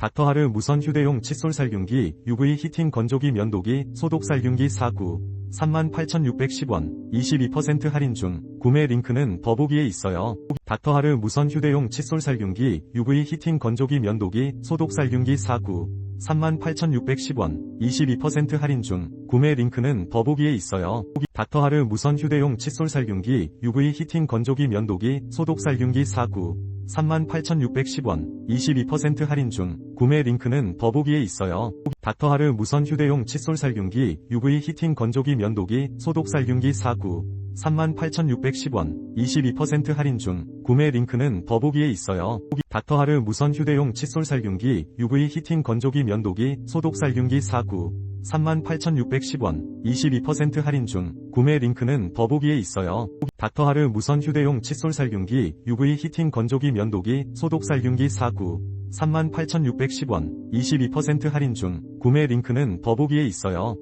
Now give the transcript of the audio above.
닥터하르 무선 휴대용 칫솔 살균기, UV 히팅 건조기 면도기, 소독 살균기 4구, 38,610원, 22% 할인 중, 구매 링크는 더보기에 있어요. 닥터하르 무선 휴대용 칫솔 살균기, UV 히팅 건조기 면도기, 소독 살균기 4구, 38,610원, 22% 할인 중, 구매 링크는 더보기에 있어요. 닥터하르 무선 휴대용 칫솔 살균기, UV 히팅 건조기 면도기, 소독 살균기 4구, 38,610원, 22% 할인 중, 구매 링크는 더보기에 있어요. 닥터하르 무선 휴대용 칫솔 살균기, UV 히팅 건조기 면도기, 소독 살균기 4구, 38,610원, 22% 할인 중, 구매 링크는 더보기에 있어요. 닥터하르 무선 휴대용 칫솔 살균기, UV 히팅 건조기 면도기, 소독 살균기 4구, 38,610원, 22% 할인 중, 구매 링크는 더보기에 있어요. 닥터하르 무선 휴대용 칫솔 살균기, UV 히팅 건조기 면도기, 소독 살균기 4구, 38,610원, 22% 할인 중, 구매 링크는 더보기에 있어요.